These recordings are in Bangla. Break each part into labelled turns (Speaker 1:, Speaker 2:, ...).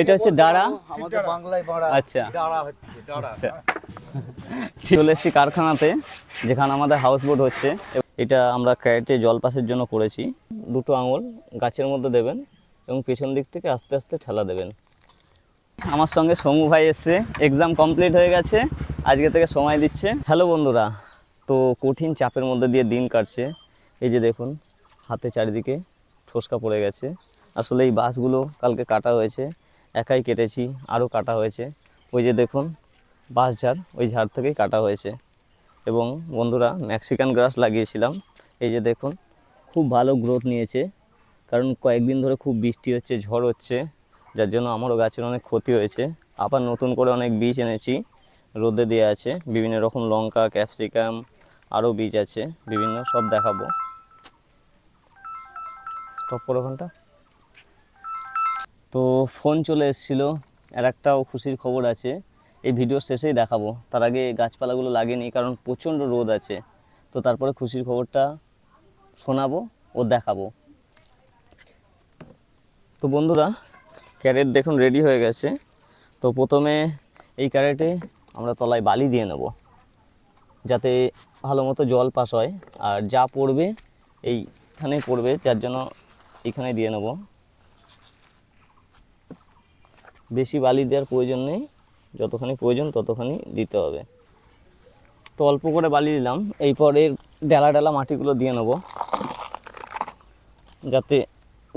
Speaker 1: এটা হচ্ছে ডাড়া।
Speaker 2: আমাদের বাংলায় বাড়া
Speaker 1: আচ্ছা।
Speaker 2: ডাড়া হচ্ছে ডাড়া।
Speaker 1: আচ্ছা। ঠিক চলে এসেছি কারখানাতে যেখানে আমাদের হাউস বোট হচ্ছে। এটা আমরা ক্যারেটে জল পাসের জন্য করেছি। দুটো আঙুল গাছের মধ্যে দেবেন এবং পেছন দিক থেকে আস্তে আস্তে ঠেলা দেবেন। আমার সঙ্গে সমু ভাই এসছে। এক্সাম কমপ্লিট হয়ে গেছে। আজকে থেকে সময় দিচ্ছে। হ্যালো বন্ধুরা। তো কঠিন চাপের মধ্যে দিয়ে দিন কাটছে। এই যে দেখুন হাতে চারিদিকে ঠোসকা পড়ে গেছে। আসলে এই বাসগুলো কালকে কাটা হয়েছে। একাই কেটেছি, আরও কাটা হয়েছে। ওই যে দেখুন, বাঁশ ঝাড়, ওই ঝাড় থেকেই কাটা হয়েছে। এবং বন্ধুরা মেক্সিকান গ্রাস লাগিয়েছিলাম। এই যে দেখুন, খুব ভালো গ্রোথ নিয়েছে। কারণ কয়েকদিন ধরে খুব বৃষ্টি হচ্ছে, ঝড় হচ্ছে, যার জন্য আমারও গাছের অনেক ক্ষতি হয়েছে। আবার নতুন করে অনেক বীজ এনেছি, রোদে দেওয়া আছে। বিভিন্ন রকম লঙ্কা, ক্যাপসিকাম, আরও বীজ আছে। বিভিন্ন সব দেখাবো। স্টপ করো ওখানটা ফোন চলে এসেছিল, আর একটাও খুশির খবর আছে। এই ভিডিও শেষেই দেখাবো। তার আগে গাছপালাগুলো লাগেনি, কারণ প্রচণ্ড রোদ আছে। তো তারপরে খুশির খবরটা শোনাবো ও দেখাবো। তো বন্ধুরা, ক্যারেট দেখুন রেডি হয়ে গেছে। তো প্রথমে এই ক্যারেটে আমরা তলায় বালি দিয়ে নেব, যাতে ভালো মতো জল পাস হয়। আর যা পড়বে, এইখানেই পড়বে, যার জন্য এখানে দিয়ে নেব। বেশি বালি দেওয়ার প্রয়োজন নেই। যতখানি প্রয়োজন ততখানি দিতে হবে। তো অল্প করে বালি দিলাম। এরপর এর ডেলা ডেলা মাটিগুলো দিয়ে নেব। যাতে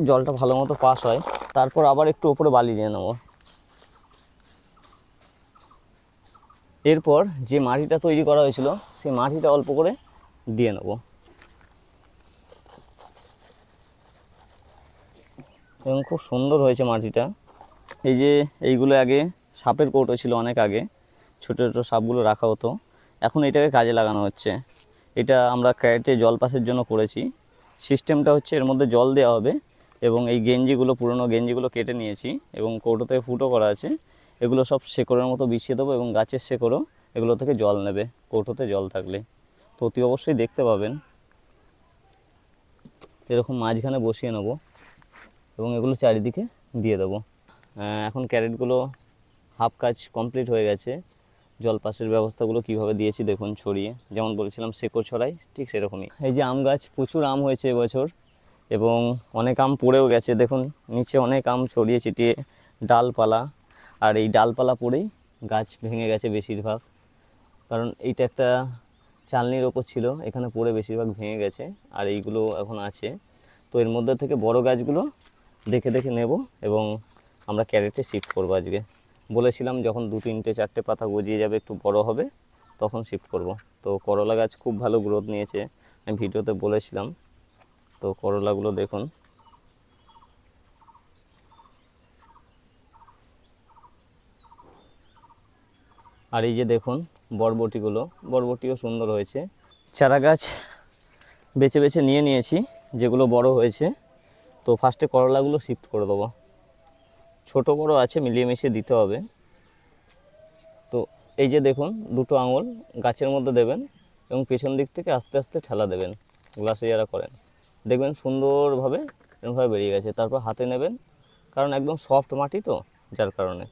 Speaker 1: জলটা ভালো মতো পাস হয়। তারপর আবার একটু ওপরে বালি দিয়ে নেব। এরপর যে মাটিটা তৈরি করা হয়েছিল, সেই মাটিটা অল্প করে দিয়ে নেব। এবং খুব সুন্দর হয়েছে মাটিটা। এই যে এইগুলো আগে সাপের কৌটো ছিল অনেক আগে, ছোটো ছোটো সাপগুলো রাখা হতো। এখন এটাকে কাজে লাগানো হচ্ছে। এটা আমরা ক্যারেটে জল পাসের জন্য করেছি। সিস্টেমটা হচ্ছে এর মধ্যে জল দেওয়া হবে এবং এই গেঞ্জিগুলো, পুরনো গেঞ্জিগুলো কেটে নিয়েছি এবং কৌটোতে ফুটো করা আছে। এগুলো সব শেকড়ের মতো বিছিয়ে দেবো এবং গাছের শেকড়ও এগুলো থেকে জল নেবে, কৌটোতে জল থাকলে। তো অতি অবশ্যই দেখতে পাবেন। এরকম মাঝখানে বসিয়ে নেব এবং এগুলো চারিদিকে দিয়ে দেবো। এখন ক্যারেটগুলো হাফ কাজ কমপ্লিট হয়ে গেছে। জল পাসের ব্যবস্থাগুলো কীভাবে দিয়েছি দেখুন ছড়িয়ে। যেমন বলেছিলাম শেকড় ছড়াই, ঠিক সেরকমই। এই যে আম গাছ, প্রচুর আম হয়েছে এবছর এবং অনেক আম পড়েও গেছে। দেখুন, নিচে অনেক আম ছড়িয়ে ছিটিয়ে ডালপালা। আর এই ডালপালা পড়েই গাছ ভেঙে গেছে বেশিরভাগ। কারণ এইটা একটা চালনির ওপর ছিল, এখানে পড়ে বেশিরভাগ ভেঙে গেছে আর এইগুলো এখন আছে। তো এর মধ্যে থেকে বড় গাছগুলো দেখে দেখে নেব এবং আমরা ক্যারেটে শিফট করব আজকে। বলেছিলাম যখন দু, তিনটে, চারটে পাতা গজিয়ে যাবে, একটু বড় হবে, তখন শিফট করব। তো করলা গাছ খুব ভালো গ্রোথ নিয়েছে, আমি ভিডিওতে বলেছিলাম। তো করলাগুলো দেখুন। আর এই যে দেখুন বরবটিগুলো, বরবটিও সুন্দর হয়েছে। চারা গাছ বেছে বেছে নিয়ে নিয়েছি, যেগুলো বড় হয়েছে। তো ফার্স্টে করলাগুলো শিফট করে দেবো। ছোট বড় আছে, মিলিয়ে মিশিয়ে দিতে হবে। তো এই যে দেখুন, দুটো আঙুল গাছের মধ্যে দেবেন এবং পেছন দিক থেকে আস্তে আস্তে ঠেলা দেবেন গ্লাসে যারা করেন। দেখবেন সুন্দরভাবে এরকমভাবে বেরিয়ে গেছে। তারপর হাতে নেবেন, কারণ একদম সফট মাটি তো, যার কারণে।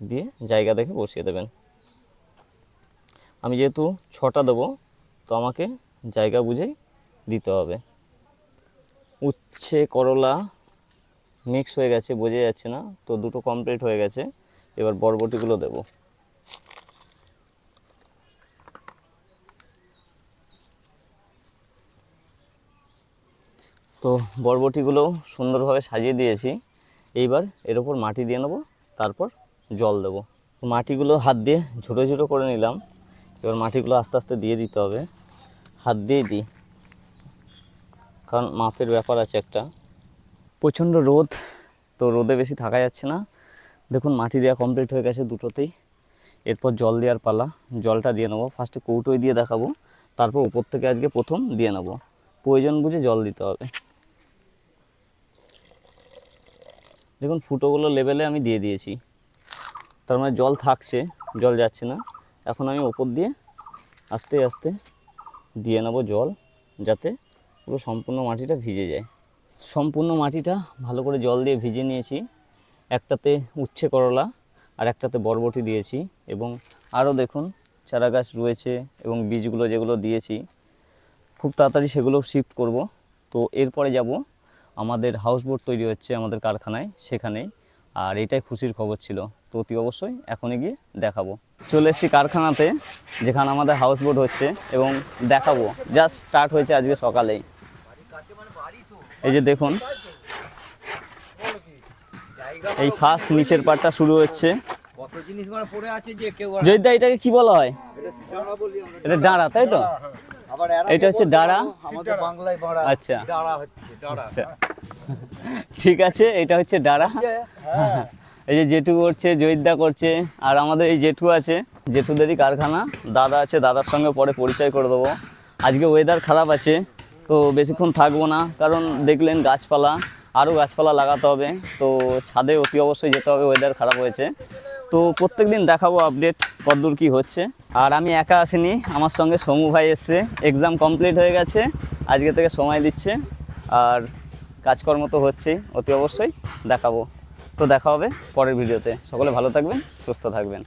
Speaker 1: দিয়ে জায়গা দেখে বসিয়ে দেবেন। আমি যেহেতু ছটা দেবো, তো আমাকে জায়গা বুঝেই দিতে হবে। উচ্ছে, করলা মিক্স হয়ে গেছে, বোঝা যাচ্ছে না, তো দুটো কমপ্লিট হয়ে গেছে। এবার বরবটিগুলো দেব। তো বরবটিগুলো সুন্দরভাবে সাজিয়ে দিয়েছি। এইবার এর ওপর মাটি দিয়ে নেব, তারপর জল দেবো। মাটিগুলো হাত দিয়ে ছোটো ছোটো করে নিলাম। এবার মাটিগুলো আস্তে আস্তে দিয়ে দিতে হবে। হাত দিয়ে দিই, কারণ মাপের ব্যাপার আছে একটা। প্রচণ্ড রোদ, তো রোদে বেশি থাকা যাচ্ছে না। দেখুন, মাটি দেওয়া কমপ্লিট হয়ে গেছে দুটোতেই। এরপর জল দেওয়ার পালা, জলটা দিয়ে নেব। ফার্স্টে কৌটোয় দিয়ে দেখাবো, তারপর উপর থেকে আজকে প্রথম দিয়ে নেব। প্রয়োজন বুঝে জল দিতে হবে। দেখুন, ফুটোগুলো লেভেলে আমি দিয়ে দিয়েছি। তার মানে জল থাকছে, জল যাচ্ছে না। এখন আমি ওপর দিয়ে আস্তে আস্তে দিয়ে নেব জল, যাতে পুরো সম্পূর্ণ মাটিটা ভিজে যায়। সম্পূর্ণ মাটিটা ভালো করে জল দিয়ে ভিজে নিয়েছি। একটাতে উচ্ছে করলা আর একটাতে বরবটি দিয়েছি এবং আরও দেখুন চারা গাছ রয়েছে এবং বীজগুলো যেগুলো দিয়েছি, খুব তাড়াতাড়ি সেগুলো শিফট করব। তো এরপরে যাব, আমাদের হাউসবোট তৈরি হচ্ছে আমাদের কারখানায় সেখানেই আর এটাই খুশির খবর ছিল। তো অতি অবশ্যই এখনই গিয়ে দেখাবো। চলে এসেছি কারখানাতে যেখানে আমাদের হাউসবোট হচ্ছে এবং দেখাবো। জাস্ট স্টার্ট হয়েছে আজকে সকালেই। এই যে দেখুন, এই ফার্স্ট নিচের পাটটা শুরু হচ্ছে। এটাকে কি বলা হয়?
Speaker 2: এটা ডাঁড়া,
Speaker 1: তাই তো? এটা হচ্ছে ডাঁড়া? আচ্ছা। আচ্ছা। ঠিক আছে, এটা হচ্ছে ডাঁড়া। এই যে জেঠু করছে জয়িদা করছে, আর আমাদের এই জেঠু আছে, জেঠুদেরই কারখানা। দাদা আছে, দাদার সঙ্গে পরে পরিচয় করে দেবো। আজকে ওয়েদার খারাপ আছে। তো বেশিক্ষণ থাকব না, কারণ দেখলেন গাছপালা, আরও গাছপালা লাগাতে হবে, তো ছাদে অতি অবশ্যই যেতে হবে ওয়েদার খারাপ হয়েছে। তো প্রত্যেক দিন দেখাবো আপডেট কতদূর কী হচ্ছে। আর আমি একা আসিনি, আমার সঙ্গে সমু ভাই এসছে এক্সাম কমপ্লিট হয়ে গেছে, আজকে থেকে সময় দিচ্ছে, আর কাজকর্ম তো হচ্ছেই অতি অবশ্যই দেখাবো। তো দেখা হবে পরের ভিডিওতে, সকলে ভালো থাকবেন, সুস্থ থাকবেন।